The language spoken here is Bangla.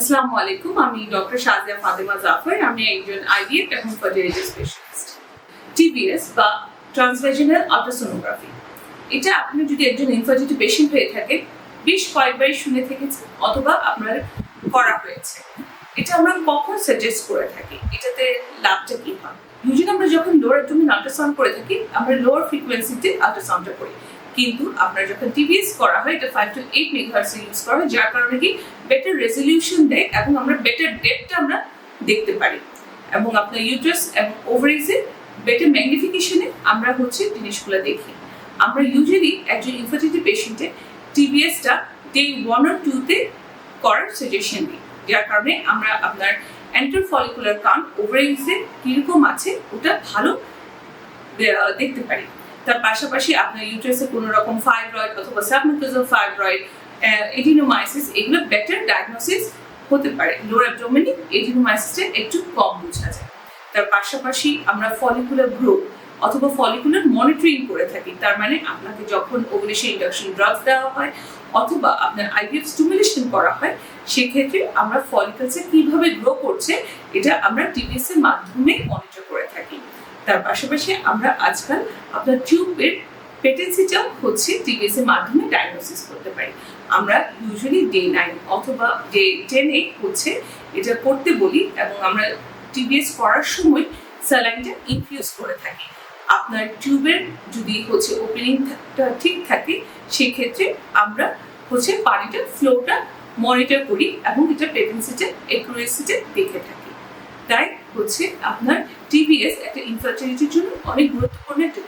আসসালামু আলাইকুম, আমি ডক্টর শাজিয়া ফাতেমা জাফর, আমি একজন আইভিএফ এবং ফার্টিলিটি স্পেশালিস্ট। টিবিএস বা ট্রান্সভেজিনাল আল্ট্রাসোনোগ্রাফি। এটা আপনি যদি একজন ইনফার্টিলিটি পেশেন্ট হয়ে থাকে, বেশ কয়েকবার শুনে থেকেছেন অথবা আপনার করা হয়েছে। এটা আমরা কখন সাজেস্ট করে থাকি? এটাতে লাভটা কি হয়? ইউজুয়ালি আমরা যখন লোয়ার অ্যাবডোমিন আল্ট্রাসাউন্ড করে থাকি, আমরা লোয়ার ফ্রিকোয়েন্সিতে আল্ট্রাসাউন্ডটা করি। কিন্তু আপনার যখন টিভিএস করা হয়, এটা five to eight megahertz use করা হয়, যার কারণে কি বেটার রেজলিউশন দেয় এবং আমরা বেটার ডেপটা আমরা দেখতে পারি। এবং আপনার ইউট্রাস এবং ওভারিজে বেটার ম্যাগনিফিকেশনে আমরা হচ্ছে জিনিসগুলো দেখি। আমরা ইউজুয়ালি একজন ইনফার্টিলিটি পেশেন্টে টিবিএসটা ডে ওয়ান আর টুতে করার সাজেশন দিই। যার কারণে আমরা আপনার অ্যান্টার ফলিকুলার কাউন্ট ওভারিজে কীরকম আছে, ওটা ভালো দেখতে পারি। তার পাশাপাশি আপনার ইউট্রাসে কোনো রকম ফাইব্রয়েড অথবা সাবমিউকাসল ফাইব্রয়েড এডিনোমাইসিস এগুলো বেটার ডায়াগনোসিস হতে পারে। লোর অ্যাবডোমিনি এডিনোমাইসিসটা একটু কম বোঝা যায়। তার পাশাপাশি আমরা ফলিকুলার গ্রোথ অথবা ফলিকুলার মনিটরিং করে থাকি। তার মানে আপনাকে যখন ওভুলেশন ইন্ডাকশন ড্রাগস দেওয়া হয় অথবা আপনার আইভিএফ স্টিমুলেশন করা হয়, সেক্ষেত্রে আমরা ফলিকালসে কীভাবে গ্রো করছে, এটা আমরা টিভিএস এর মাধ্যমে মনিটর তার পাশাপাশি আমরা আজকাল আপনার টিউবের পেটেন্সিটাও হচ্ছে টিভিএস এর মাধ্যমে ডায়াগনোসিস করতে পারি। আমরা ইউজুয়ালি ডে নাইন অথবা ডে টেনে হচ্ছে এটা করতে বলি এবং আমরা টিভিএস করার সময় স্যালাইনটা ইনফিউজ করে থাকি। আপনার টিউবের যদি হচ্ছে ওপেনিংটা ঠিক থাকে, সেক্ষেত্রে আমরা হচ্ছে পানিটা ফ্লোটা মনিটর করি এবং এটা প্রেগনেন্সিটা একুরেসিটা দেখে থাকি। তাই হচ্ছে আপনার টিবিএস একটা ইনফার্টিলিটির জন্য অনেক গুরুত্বপূর্ণ একটা